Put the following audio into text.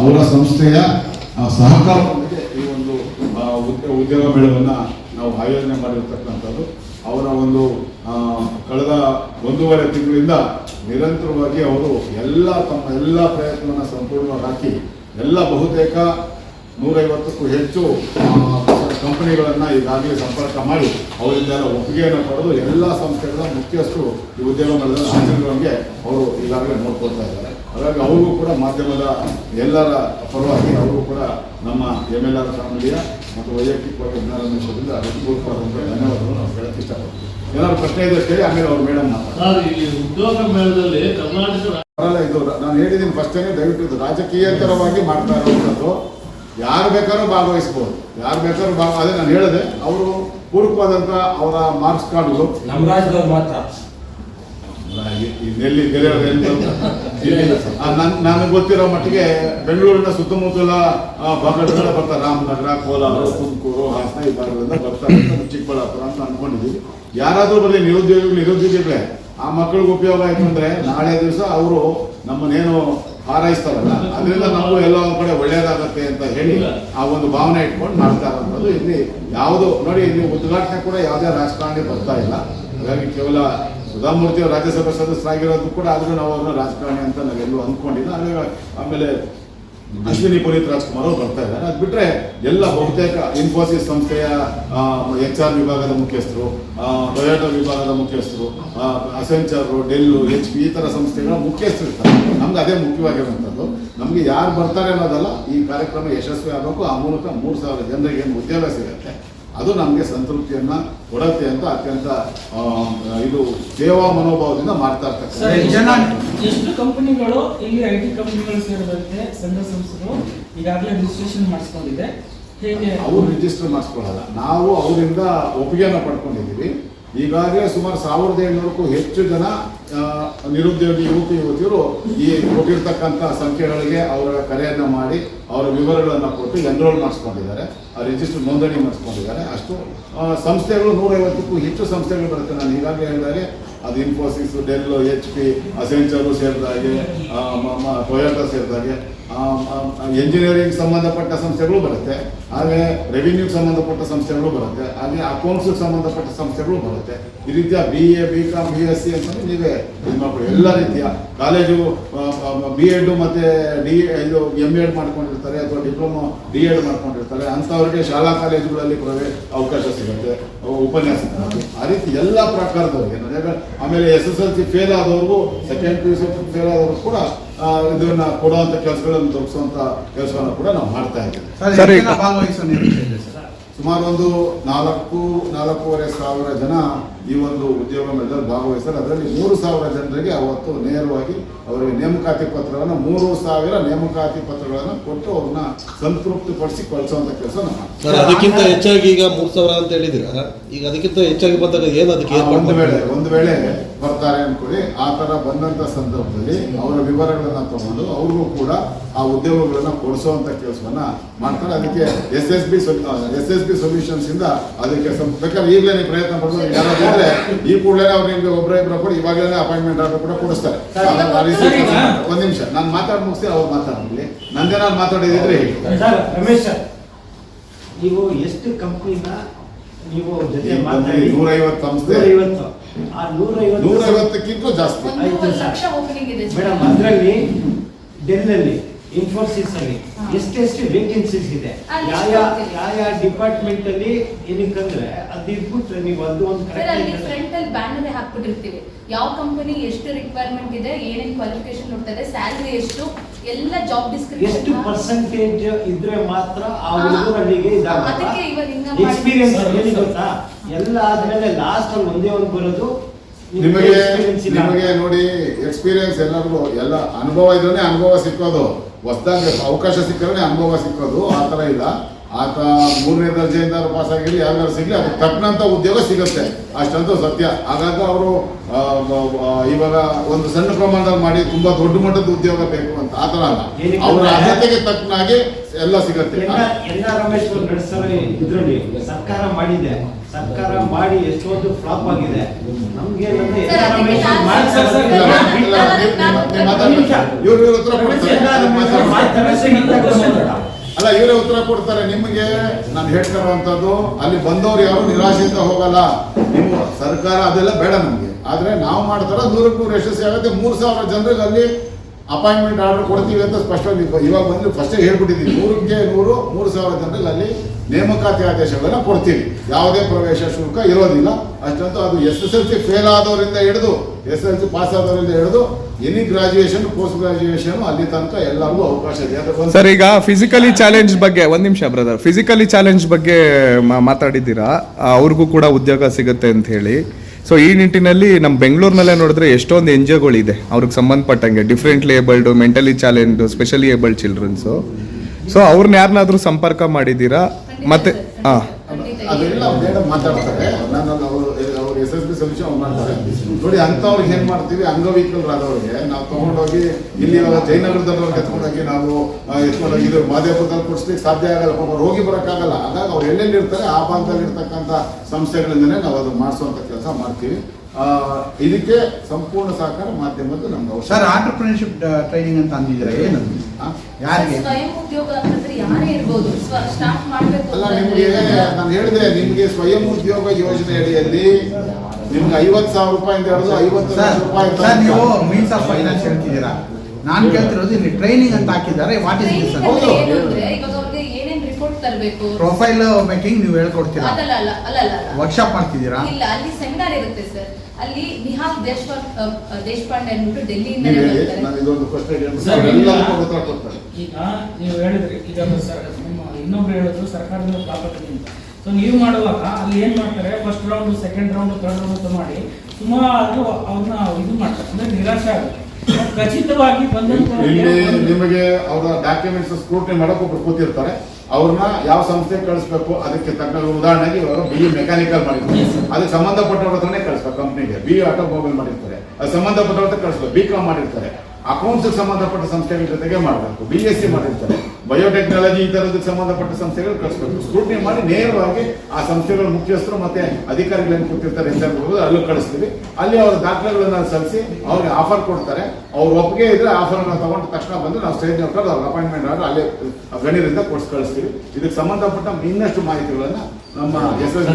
ಅವರ ಸಂಸ್ಥೆಯ ಸಹಕಾರದೊಂದಿಗೆ ಈ ಒಂದು ಉದ್ಯೋಗ ಮೇಳವನ್ನು ನಾವು ಆಯೋಜನೆ ಮಾಡಿರ್ತಕ್ಕಂಥದ್ದು. ಅವರ ಒಂದು ಕಳೆದ ಒಂದೂವರೆ ತಿಂಗಳಿಂದ ನಿರಂತರವಾಗಿ ಅವರು ಎಲ್ಲ ತಮ್ಮ ಎಲ್ಲ ಪ್ರಯತ್ನವನ್ನು ಸಂಪೂರ್ಣವಾಗಿ ಹಾಕಿ, ಎಲ್ಲ ಬಹುತೇಕ ನೂರೈವತ್ತಕ್ಕೂ ಹೆಚ್ಚು ಕಂಪನಿಗಳನ್ನು ಈಗಾಗಲೇ ಸಂಪರ್ಕ ಮಾಡಿ, ಅವರಿಂದ ಒಪ್ಪಿಗೆಯನ್ನು ಪಡೆದು ಎಲ್ಲ ಸಂಸ್ಥೆಗಳ ಮುಖ್ಯಸ್ಥರು ಈ ಉದ್ಯೋಗ ಮೇಳದ ಆಚರಣೆಗಳಿಗೆ ಅವರು ಈಗಾಗಲೇ ನೋಡ್ಕೊಳ್ತಾ ಇದ್ದಾರೆ. ಹಾಗಾಗಿ ಅವ್ರಿಗೂ ಕೂಡ ಮಾಧ್ಯಮದ ಎಲ್ಲರ ಪರವಾಗಿ ಅವರು ಕೂಡ ನಮ್ಮ ಎಂ ಎಲ್ ಆರ್ ಫ್ಯಾಮಿಲಿಯ ಮತ್ತು ವೈಯಕ್ತಿಕವಾಗಿ ಜ್ಞಾನದಿಂದ ಹೃತ್ಪೂರ್ವಕವಾದಂಥ ಧನ್ಯವಾದಗಳು ನಾವು ಹೇಳಕ್ಕೆ ಇಷ್ಟಪಡ್ತೀವಿ. ಏನಾದ್ರು ಪ್ರಶ್ನೆ ಇದೆ ಕೇಳಿ ಆಮೇಲೆ ಅವ್ರು ಮೇಡಮ್ ಮಾತಾಡ್ತಾರೆ. ಉದ್ಯೋಗ ಮೇಳದಲ್ಲಿ ಕರ್ನಾಟಕ ಇದು ನಾನು ಹೇಳಿದ್ದೀನಿ ಫಸ್ಟೇನೆ ದಯವಿಟ್ಟು ಇದು ರಾಜಕೀಯೇತರವಾಗಿ ಮಾಡ್ತಾ ಇರುವಂಥದ್ದು ಯಾರು ಬೇಕಾದ್ರೂ ಭಾಗವಹಿಸ್ಬೋದು. ಯಾರು ಬೇಕಾದ್ರೂ ಭಾಗ ಅದೇ ನಾನು ಹೇಳಿದೆ ಅವರು ಪೂರಕವಾದಂಥ ಅವರ ಮಾರ್ಕ್ಸ್ ಕಾರ್ಡ್ಗಳು. ನಮ್ಮ ರಾಜ್ಯದವ್ರು ಮಾತ್ರ ನೆಲ್ಲಿ ಬೇರೆ ನನಗೆ ಗೊತ್ತಿರೋ ಮಟ್ಟಿಗೆ ಬೆಂಗಳೂರಿನ ಸುತ್ತಮುತ್ತಲ ಭಾಗಗಳಿಂದ ಬರ್ತಾರೆ. ರಾಮನಗರ ಕೋಲಾರ ತುಮಕೂರು ಹಾಸನ ಈ ಭಾಗಗಳಿಂದ ಬರ್ತಾರೆ. ಚಿಕ್ಕಬಳ್ಳಾಪುರ ಅಂತ ಅನ್ಕೊಂಡಿದ್ದೀವಿ ಯಾರಾದ್ರೂ ಬರಲಿ ನಿರುದ್ಯೋಗಿಗಳು ನಿರುದ್ಯೋಗಿಗಳೇ. ಆ ಮಕ್ಕಳಿಗೆ ಉಪಯೋಗ ಆಯ್ತು ಅಂದ್ರೆ ನಾಳೆ ದಿವಸ ಅವರು ನಮ್ಮನ್ನೇನು ಹಾರೈಸ್ತಾರಲ್ಲ. ಅದರಿಂದ ನಾವು ಎಲ್ಲ ಒಂದ್ ಕಡೆ ಒಳ್ಳೇದಾಗತ್ತೆ ಅಂತ ಹೇಳಿ ಆ ಒಂದು ಭಾವನೆ ಇಟ್ಕೊಂಡು ಮಾಡ್ತಾ ಇರೋದು ಇಲ್ಲಿ ಯಾವುದು ನೋಡಿ ಇಲ್ಲಿ ಉದ್ಘಾಟನೆ ಕೂಡ ಯಾವುದೇ ರಾಜಕಾರಣಿ ಬರ್ತಾ ಇಲ್ಲ. ಹಾಗಾಗಿ ಕೇವಲ ಸುಧಾಮೂರ್ತಿ ಅವರು ರಾಜ್ಯಸಭಾ ಸದಸ್ಯರಾಗಿರೋದು ಕೂಡ ಆದರೂ ನಾವು ಅವ್ರನ್ನ ರಾಜಕಾರಣಿ ಅಂತ ನಾವೆಲ್ಲೂ ಅಂದ್ಕೊಂಡಿಲ್ಲ. ಆಮೇಲೆ ಆಮೇಲೆ ಅಶ್ವಿನಿ ಪುನೀತ್ ರಾಜ್ಕುಮಾರ್ ಅವರು ಬರ್ತಾ ಇದ್ದಾರೆ. ಅದು ಬಿಟ್ರೆ ಎಲ್ಲ ಬಹುತೇಕ ಇನ್ಫೋಸಿಸ್ ಸಂಸ್ಥೆಯ ಎಚ್ ಆರ್ ವಿಭಾಗದ ಮುಖ್ಯಸ್ಥರು ಟೊಯೋಟೋ ವಿಭಾಗದ ಮುಖ್ಯಸ್ಥರು ಅಸೆಂಚರು ಡೆಲ್ಲು ಎಚ್ ಪಿ ಈ ಥರ ಸಂಸ್ಥೆಗಳ ಮುಖ್ಯಸ್ಥರು ಇರ್ತಾರೆ. ನಮ್ಗೆ ಅದೇ ಮುಖ್ಯವಾಗಿರುವಂಥದ್ದು ನಮಗೆ ಯಾರು ಬರ್ತಾರೆ ಅನ್ನೋದಲ್ಲ ಈ ಕಾರ್ಯಕ್ರಮ ಯಶಸ್ವಿ ಆಗಬೇಕು. ಆ ಮೂಲಕ ಮೂರು ಸಾವಿರ ಜನರಿಗೆ ಏನು ಉದ್ಯೋಗ ಸಿಗುತ್ತೆ. ಅದು ನಮಗೆ ಸಂತೃಪ್ತಿಯನ್ನ ಕೊಡತ್ತೆ ಅಂತ ಅತ್ಯಂತ ಇದು ಸೇವಾ ಮನೋಭಾವದಿಂದ ಮಾಡ್ತಾ ಇರ್ತಕ್ಕಂಥ ಜನ ಎಷ್ಟು ಕಂಪನಿಗಳು ಇಲ್ಲಿ ಐ ಟಿ ಕಂಪನಿಗಳು ಸೇರಿದಂತೆ ಸಂಘ ಸಂಸ್ಥೆಗಳು ಈಗಾಗಲೇ ರಿಜಿಸ್ಟ್ರೇಷನ್ ಮಾಡಿಸ್ಕೊಂಡಿದೆ. ಹೇಗೆ? ಅವ್ರು ರಿಜಿಸ್ಟರ್ ಮಾಡಿಸ್ಕೊಳ್ಳಲ್ಲ. ನಾವು ಅವರಿಂದ ಒಪ್ಪಿಗೆಯನ್ನು ಪಡ್ಕೊಂಡಿದ್ದೀವಿ. ಈಗಾಗಲೇ ಸುಮಾರು ಸಾವಿರದ ಏಳ್ನೂರಕ್ಕೂ ಹೆಚ್ಚು ಜನ ನಿರುದ್ಯೋಗಿ ಯುವಕ ಯುವತಿಯರು ಈ ಕೊಟ್ಟಿರ್ತಕ್ಕಂಥ ಸಂಖ್ಯೆಗಳಿಗೆ ಅವರ ಕರೆಯನ್ನು ಮಾಡಿ ಅವರ ವಿವರಗಳನ್ನು ಕೊಟ್ಟು ಎನ್ರೋಲ್ ಮಾಡಿಸ್ಕೊಂಡಿದ್ದಾರೆ. ರಿಜಿಸ್ಟರ್ ನೋಂದಣಿ ಮಾಡಿಸ್ಕೊಂಡಿದ್ದಾರೆ. ಅಷ್ಟು ಸಂಸ್ಥೆಗಳು ನೂರೈವತ್ತಕ್ಕೂ ಹೆಚ್ಚು ಸಂಸ್ಥೆಗಳು ಬರುತ್ತೆ. ನಾನು ಈಗಾಗಲೇ ಹೇಳಿದಾಗೆ ಅದು Infosys Dell H P Accenture ಸೇರಿದಾಗೆ Toyota ಸೇರಿದಾಗೆ ಎಂಜಿನಿಯರಿಂಗ್ ಸಂಬಂಧಪಟ್ಟ ಸಂಸ್ಥೆಗಳು ಬರುತ್ತೆ. ಹಾಗೆ ರೆವಿನ್ಯೂಗೆ ಸಂಬಂಧಪಟ್ಟ ಸಂಸ್ಥೆಗಳು ಬರುತ್ತೆ. ಹಾಗೆ ಅಕೌಂಟ್ಸ್ಗೆ ಸಂಬಂಧಪಟ್ಟ ಸಂಸ್ಥೆಗಳು ಬರುತ್ತೆ. ಈ ರೀತಿಯ B A B Com B S C ಅಂತಂದ್ರೆ ನೀವೇ ಹೆಣ್ಮಕ್ಳು ಎಲ್ಲ ರೀತಿಯ ಕಾಲೇಜು ಬಿ ಎಡ್ ಮತ್ತೆ ಡಿ ಇದು ಎಂ ಎಡ್ ಮಾಡ್ಕೊಂಡಿರ್ತಾರೆ ಅಥವಾ ಡಿಪ್ಲೊಮಾ ಡಿ ಎಡ್ ಮಾಡ್ಕೊಂಡಿರ್ತಾರೆ. ಅಂಥವ್ರಿಗೆ ಶಾಲಾ ಕಾಲೇಜುಗಳಲ್ಲಿ ಪ್ರವೇ ಅವಕಾಶ ಸಿಗುತ್ತೆ. ಉಪನ್ಯಾಸ ಆ ರೀತಿ ಎಲ್ಲ ಪ್ರಕಾರದವ್ರಿಗೆ ಯಾಕಂದ್ರೆ ಆಮೇಲೆ S S L C fail ಆದವ್ರಿಗೂ second P U C fail ಆದವ್ರು ಕೂಡ ಇದನ್ನ ಕೊಡುವಂತ ಕೆಲಸಗಳನ್ನು ದೊರಕಿಸುವಂತ ಕೆಲಸವನ್ನು ಕೂಡ ನಾವು ಮಾಡ್ತಾ ಇದ್ದೇವೆ. ಸರ್. ಸುಮಾರು ಒಂದು ನಾಲ್ಕು ನಾಲ್ಕೂವರೆ ಸಾವಿರ ಜನ ಈ ಒಂದು ಉದ್ಯೋಗ ಮೇಳದಲ್ಲಿ ಭಾಗವಹಿಸ್ತಾರೆ. ಅದರಲ್ಲಿ ಮೂರು ಸಾವಿರ ಜನರಿಗೆ ಅವತ್ತು ನೇರವಾಗಿ ಅವರಿಗೆ ನೇಮಕಾತಿ ಪತ್ರವನ್ನು ಮೂರು ಸಾವಿರ ನೇಮಕಾತಿ ಪತ್ರಗಳನ್ನು ಕೊಟ್ಟು ಅವ್ರನ್ನ ಸಂತೃಪ್ತಿಪಡಿಸಿ ಕಳಿಸುವಂತ ಕೆಲಸ. ಸರ್ ಅದಕ್ಕಿಂತ ಹೆಚ್ಚಾಗಿ ಈಗ ಮೂರು ಸಾವಿರ ಅಂತ ಹೇಳಿದಿರ ಈಗ ಅದಕ್ಕಿಂತ ಹೆಚ್ಚಾಗಿ ಬಂದಾಗ ಏನು ಅದಕ್ಕೆ ಒಂದು ವೇಳೆ ಒಂದು ವೇಳೆ ಬರ್ತಾರೆ ಅನ್ಕೊಳ್ಳಿ. ಆ ತರ ಬಂದಂತ ಸಂದರ್ಭದಲ್ಲಿ ಅವರ ವಿವರಗಳನ್ನ ತಗೊಂಡು ಅವ್ರಿಗೂ ಕೂಡ ಆ ಉದ್ಯೋಗಗಳನ್ನ ಕೊಡಿಸುವಂತ ಕೆಲಸವನ್ನ ಮಾಡ್ತಾರೆ. ಅದಕ್ಕೆ S S B S S B solutions ಇಂದ ಅದಕ್ಕೆ ಬೇಕಾದ್ರೆ ಈಗಲೇ ಪ್ರಯತ್ನ ಪಡ್ಬೋದು. ಯಾರಾದ್ರೂ ಇದ್ರೆ ಈ ಕೂಡಲೇ ಅವ್ರು ನಿಮ್ಗೆ ಒಬ್ಬರ ಇಬ್ಬರ ಕೂಡ ಇವಾಗಲೇ ಅಪಾಯಿಂಟ್ಮೆಂಟ್ ಆರ್ಡರ್ ಕೂಡ ಕೊಡಿಸ್ತಾರೆ. ಒಂದ್ ನಿಮಿಷ. ನಾನು ಮಾತಾಡ್ ಮುಗಿಸಿ ಅವ್ರು ಮಾತಾಡಲಿ. ನಂದೇನಾದ್ರು ಮಾತಾಡಿದ್ರೆ ರಮೇಶ್ ಸರ್. ನೀವು ಎಷ್ಟು ಕಂಪ್ನಿನ ನೀವು ಜೊತೆ ಮಾತಾಡಿ? ನೂರೈವತ್ತು ಸಂಸ್ಥೆ. ನೂರೈವತ್ತು. ಆ ನೂರೈವತ್ತು ನೂರೈವತ್ತಕ್ಕಿಂತ ಜಾಸ್ತಿ. ಮೇಡಮ್ ಅದರಲ್ಲಿ ಡೆಲ್ ಅಲ್ಲಿ ಇನ್ಫೋಸಿಸ್ ಅಲ್ಲಿ. ಎಷ್ಟೆಷ್ಟು ವೇಕೆನ್ಸೀಸ್ ಇದೆ? ಯಾವ ಎಷ್ಟು ಯಾವ ಡಿಪಾರ್ಟ್ಮೆಂಟ್ ಅಲ್ಲಿ ಏನಕ್ಕಂದ್ರೆ ಅದು ಇದ್ಬಿಟ್ರೆ ನೀವು ಅದು ಒಂದು ಸರ್ ಅಲ್ಲಿ ಕರೆಕ್ಟ್ ಫ್ರಂಟ್ ಅಲ್ಲಿ ಬ್ಯಾನರ್ ಹಾಕ್ಬಿಟ್ಟಿರ್ತೀವಿ. ಯಾವ ಕಂಪನಿ ಎಷ್ಟು ರಿಕ್ವೈರ್ಮೆಂಟ್ ಇದೆ ಏನೇನ್ ಕ್ವಾಲಿಫಿಕೇಶನ್ ಇದೆ ಸ್ಯಾಲರಿ ಎಷ್ಟು ಎಲ್ಲ ಜಾಬ್ ಡಿಸ್ಕ್ರಿಪ್ಷನ್ ಎಷ್ಟು ಪರ್ಸೆಂಟೇಜ್ ಇದ್ರೆ ಮಾತ್ರ ಆ. ಹುಡುಗರು ಅಲ್ಲಿಗೆ ಎಕ್ಸ್ಪೀರಿಯನ್ಸ್ ಏನು. ಗೊತ್ತಾ? ಎಲ್ಲ ಆದ್ಮೇಲೆ ಲಾಸ್ಟ್ ಅಲ್ಲಿ ಒಂದೇ ಒಂದು ಬರೋದು ನಿಮಗೆ ನಿಮಗೆ ನೋಡಿ ಎಕ್ಸ್ಪೀರಿಯನ್ಸ್ ಎಲ್ಲರಿಗೂ ಎಲ್ಲ ಅನುಭವ ಇದ್ರೆ ಅನುಭವ ಸಿಕ್ಕೋದು. ಹೊಸದಾಗಿ ಅವಕಾಶ ಸಿಕ್ಕರೆ ಅನುಭವ ಸಿಕ್ಕೋದು ಆ ಥರ ಇಲ್ಲ. ಆತ ಮೂರನೇ ದರ್ಜೆಯಿಂದ ಪಾಸ್ ಆಗಿರಲಿ ಯಾವ್ದಾದ್ರು ಸಿಗಲಿ ಅದಕ್ಕೆ ತಕ್ಕಂಥ ಉದ್ಯೋಗ ಸಿಗುತ್ತೆ ಅಷ್ಟಂತೂ ಸತ್ಯ ಹಾಗಾಗಿ ಅವರು ಇವಾಗ ಒಂದು ಸಣ್ಣ ಪ್ರಮಾಣದಲ್ಲಿ ಮಾಡಿ ತುಂಬಾ ದೊಡ್ಡ ಮಟ್ಟದ ಉದ್ಯೋಗ ಬೇಕು ಅಂತ ಆ ಥರ ಅಲ್ಲ ಅವರ ಅರ್ಹತೆಗೆ ತಕ್ಕನಾಗಿ ಎಲ್ಲ ಸಿಗುತ್ತೆ ರಮೇಶ್ ಇದ್ರಲ್ಲಿ ಸರ್ಕಾರ ಮಾಡಿದೆ ಸರ್ಕಾರ ಮಾಡಿ ಎಷ್ಟೊಂದು ಫ್ಲಾಪ್ ಆಗಿದೆ ನಮ್ಗೆ ಕೊಡ್ತಾರೆ. ಎನ್ನ ರಮೇಶ್ ಅವ್ರು ಮಾಡ್ತಾರೆ, ಸಿಗುತ್ತೆ. ಅಲ್ಲ, ಇವರೇ ಉತ್ತರ ಕೊಡ್ತಾರೆ. ನಿಮಗೆ ನಾನು ಹೇಳ್ಕೊಳ್ಳುವಂಥದ್ದು ಅಲ್ಲಿ ಬಂದವರು ಯಾರು ನಿರಾಶೆಯಿಂದ ಹೋಗಲ್ಲ. ನಿಮ್ಮ ಸರ್ಕಾರ ಅದೆಲ್ಲ ಬೇಡ ನಮಗೆ. ಆದರೆ ನಾವು ಮಾಡ್ತಾರೆ ನೂರಕ್ಕೆ ನೂರು ಯಶಸ್ವಿ ಆಗುತ್ತೆ. ಮೂರು ಸಾವಿರ ಜನರಿಗೆ ಅಲ್ಲಿ ಅಪಾಯಿಂಟ್ಮೆಂಟ್ ಆರ್ಡರ್ ಕೊಡ್ತೀವಿ ಅಂತ ಸ್ಪಷ್ಟವಾಗಿ ಇವ- ಇವಾಗ ಬಂದು ಫಸ್ಟೇ ಹೇಳ್ಬಿಟ್ಟಿದ್ದೀವಿ. ನೂರಕ್ಕೆ ನೂರು, ಮೂರು ಸಾವಿರ ಜನರಿಗೆ ಅಲ್ಲಿ ನೇಮಕಾತಿ ಆದೇಶಗಳನ್ನ ಕೊಡ್ತೀವಿ. ಯಾವುದೇ ಪ್ರವೇಶ ಶುಲ್ಕ ಇರೋದಿಲ್ಲ. ಅಷ್ಟಂತೂ ಅದು S S L C fail ಆದವರಿಂದ ಹಿಡಿದು, ಎಸ್ ಎಲ್ ಸಿ ಪಾಸ್ ಆದವರಿಂದ ಹಿಡಿದು ಎನಿ ಗ್ರಾಜುಯೇಷನ್ ಪೋಸ್ಟ್ ಗ್ರಾಜುಯೇಷನ್ ಅಲ್ಲಿ ತನಕ ಎಲ್ಲರಿಗೂ ಅವಕಾಶ ಇದೆ. ಸರ್, ಈಗ ಫಿಸಿಕಲಿ ಚಾಲೆಂಜ್ ಬಗ್ಗೆ, ಒಂದ್ ನಿಮಿಷ ಬ್ರದರ್ ಫಿಸಿಕಲಿ ಚಾಲೆಂಜ್ ಬಗ್ಗೆ ಮಾತಾಡಿದ್ದೀರಾ? ಅವ್ರಿಗೂ ಕೂಡ ಉದ್ಯೋಗ ಸಿಗುತ್ತೆ ಅಂತ ಹೇಳಿ. ಸೊ ಈ ನಿಟ್ಟಿನಲ್ಲಿ ನಮ್ಮ ಬೆಂಗಳೂರಿನಲ್ಲೇ ನೋಡಿದ್ರೆ ಎಷ್ಟೊಂದು ಎನ್ ಜಿ ಒಗಳಿದೆ ಅವ್ರಿಗೆ ಸಂಬಂಧಪಟ್ಟಂಗೆ differently abled mentally challenge specially abled childrens so ಅವ್ರನ್ನ ಯಾರನ್ನಾದ್ರೂ ಸಂಪರ್ಕ ಮಾಡಿದ್ದೀರಾ? ಮತ್ತೆ ಹಾಂ ಖಂಡಿತ ಇದೆ. ಅದೆಲ್ಲ ಮೇಡಮ್ ಮಾತಾಡ್ತಾರೆ ನಾನು ಅವರು ಅವ್ರು ಅವ್ರು ಮಾಡ್ತಾರೆ ನೋಡಿ ಅಂಥವ್ರಿಗೆ ಏನ್ ಮಾಡ್ತೀವಿ? ಅಂಗವಿಕಲರಾದವ್ರಿಗೆ ನಾವು ತಗೊಂಡೋಗಿ ಇಲ್ಲಿ ಇವಾಗ ಅವ್ರಿಗೆ ಎತ್ಕೊಂಡೋಗಿ ನಾವು ಎತ್ಕೊಂಡೋಗಿ ಇದು ಮಾದೇಪುರದಲ್ಲಿ ಕೊಡಿಸ್ಲಿಕ್ಕೆ ಸಾಧ್ಯ ಆಗಲ್ಲ. ಪಾಪ ರೋಗಿ ಬರೋಕ್ಕಾಗಲ್ಲ. ಹಾಗಾಗಿ ಅವ್ರು ಎಲ್ಲೆಲ್ಲಿ ಇರ್ತಾರೆ ಆ ಭಾಗದಲ್ಲಿ ಇರ್ತಕ್ಕಂಥ ಸಂಸ್ಥೆಗಳಿಂದನೇ ನಾವು ಅದು ಮಾಡಿಸುವಂತ ಕೆಲಸ ಮಾಡ್ತೀವಿ. ಆ, ಇದಕ್ಕೆ ಸಂಪೂರ್ಣ ಸಹಕಾರ ಮಾಧ್ಯಮದ್ದು ನಮ್ದು ಸರ್ ಆಂಟರ್ಪ್ರಿನರ್ಶಿಪ್ ಟ್ರೈನಿಂಗ್ ಅಂತ ಅಂದಿದ್ರೆ ಏನು? ಯಾರಿಗೆ? ಸ್ವಯಂ ಉದ್ಯೋಗ ಅಂತಂದ್ರೆ ಯಾರೇ ಇರ್ಬೋದು. ಸ್ಟಾರ್ಟ್ ಮಾಡ್ಬೇಕು ಅಲ್ಲ ನಿಮಗೆ ನಿಮ್ಗೆ ನಾನು ಹೇಳಿದೆ ನಿಮಗೆ ಸ್ವಯಂ ಉದ್ಯೋಗ ಯೋಜನೆ ಅಡಿಯಲ್ಲಿ ನಿಮ್ಗೆ ಐವತ್ತು ಸಾವಿರ ರೂಪಾಯಿಂದ ಹಿಡಿದು ಐವತ್ತು ಲಕ್ಷ ರೂಪಾಯಿ ಸರ್ ನೀವು ಮೀನ್ಸ್ ಆಫ್ ಫೈನಾನ್ಸ್ ಹೇಳ್ತಿದ್ದೀರಾ? ನಾನು ಕೇಳ್ತಿರೋದು ಇಲ್ಲಿ ಟ್ರೈನಿಂಗ್ ಅಂತ ಹಾಕಿದ್ದಾರೆ. ವಾಟ್ ಇಸ್ ದಿಸ್ ಹೌದು. ಪ್ರೊಫೈಲ್ ಮೇಕಿಂಗ್ ನೀವು ಹೇಳ್ಕೊಡ್ತೀರಾ? ಅದಲ್ಲ ಅಲ್ಲ ಅಲ್ಲ ಅಲ್ಲ ಅಲ್ಲ. ವರ್ಕ್ಶಾಪ್ ಮಾಡ್ತಿದ್ದೀರಾ? ಇಲ್ಲ ಅಲ್ಲಿ ಸೆಮಿನಾರ್ ಇರುತ್ತೆ ಸರ್. ಅಲ್ಲಿ ನಿಹಾಲ್ ದೇಶಪಾಂಡೆ ದೇಶಪಾಂಡೆ ಅಂದ್ಬಿಟ್ಟು ಡೆಲ್ಲಿಯಿಂದ ನೀವು ಬರ್ತಾರೆ. ನಾನು ಇದೊಂದು ಕ್ವಶನ್ ಸರ್, ಎಲ್ಲರಿಗೂ ಉತ್ತರ ಕೊಡ್ತಾರೆ ಈಗ ನೀವು ಹೇಳಿದ್ರಿ ಈಗ ಇನ್ನೊಬ್ರು ಹೇಳಿದ್ರು ಸರ್ಕಾರದಿಂದ ಪ್ರಾಪರ್ಟಿ ಅಂತ. ಸೊ ನೀವು ಮಾಡುವಾಗ ಅಲ್ಲಿ ಏನು ಮಾಡ್ತಾರೆ? First round second round third round ಅಂತ ಮಾಡಿ ಸುಮಾರು ಅವ್ರನ್ನ ಇದು ಮಾಡ್ತಾರೆ. ಅಂದ್ರೆ ನಿರಾಶೆ ಆಗುತ್ತೆ. ಖಚಿತವಾಗಿ ಬಂದಂತ ಇಲ್ಲಿ ನಿಮಗೆ ಅವರ ಡಾಕ್ಯುಮೆಂಟ್ಸ್ ಸ್ಕ್ರೂಟನಿ ಮಾಡೋಕೆ ಒಬ್ರು ಕೂತಿರ್ತಾರೆ ಅವ್ರನ್ನ ಯಾವ ಸಂಸ್ಥೆ ಕಳಿಸ್ಬೇಕು? ಅದಕ್ಕೆ ತಕ್ಕ ಉದಾಹರಣೆಗೆ ಇವಾಗ ಬಿ ಮೆಕ್ಯಾನಿಕಲ್ ಮಾಡಿರ್ತಾರೆ. ಅದಕ್ಕೆ ಸಂಬಂಧಪಟ್ಟವ್ರ ಹತ್ರನೇ ಕಳಿಸ್ಬೇಕು. ಕಂಪ್ನಿಗೆ ಬಿ ಆಟೋಮೊಬೈಲ್ ಮಾಡಿರ್ತಾರೆ. ಅದು ಸಂಬಂಧಪಟ್ಟವ್ರ ಹತ್ರ ಕಳಿಸ್ಬೇಕು. ಬಿ ಕಾಮ್ ಮಾಡಿರ್ತಾರೆ. ಅಕೌಂಟ್ಸ್ ಸಂಬಂಧಪಟ್ಟ ಸಂಸ್ಥೆಗಳ ಜೊತೆಗೆ ಮಾಡಬೇಕು ಬಿ ಎಸ್ ಸಿ ಮಾಡಿರ್ತಾರೆ ಬಯೋಟೆಕ್ನಾಲಜಿ ಈ ತರದಕ್ಕೆ ಸಂಬಂಧಪಟ್ಟ ಸಂಸ್ಥೆಗಳು ಕಳಿಸ್ಬೇಕು ಸ್ಕ್ರೂಟ್ನಿ ಮಾಡಿ ನೇರವಾಗಿ ಆ ಸಂಸ್ಥೆಗಳ ಮುಖ್ಯಸ್ಥರು ಮತ್ತೆ ಅಧಿಕಾರಿಗಳನ್ನು ಕೂತಿರ್ತಾರೆ ಅಂತ ಹೇಳ್ಬೋದು ಅಲ್ಲೂ ಕಳಿಸ್ತೀವಿ ಅಲ್ಲಿ ಅವರ ದಾಖಲೆಗಳನ್ನ ಸಲ್ಲಿಸಿ ಅವ್ರಿಗೆ ಆಫರ್ ಕೊಡ್ತಾರೆ ಅವ್ರ ಒಪ್ಪಿಗೆ ಇದ್ರೆ ಆಫರ್ ತಗೊಂಡ ತಕ್ಷಣ ಬಂದು ನಾವು ಸ್ಟೇಜ್ ನೋಡ್ಕೊಂಡು ಅವ್ರ ಅಪಾಯಿಂಟ್ಮೆಂಟ್ ಆದ್ರೆ ಅಲ್ಲಿ ಗಣ್ಯರಿಂದ ಕೊಡ್ಸಿ ಕಳಿಸ್ತೀವಿ ಇದಕ್ಕೆ ಸಂಬಂಧಪಟ್ಟ ಇನ್ನಷ್ಟು ಮಾಹಿತಿಗಳನ್ನ ನಮ್ಮ ಎಸ್ ಎಸ್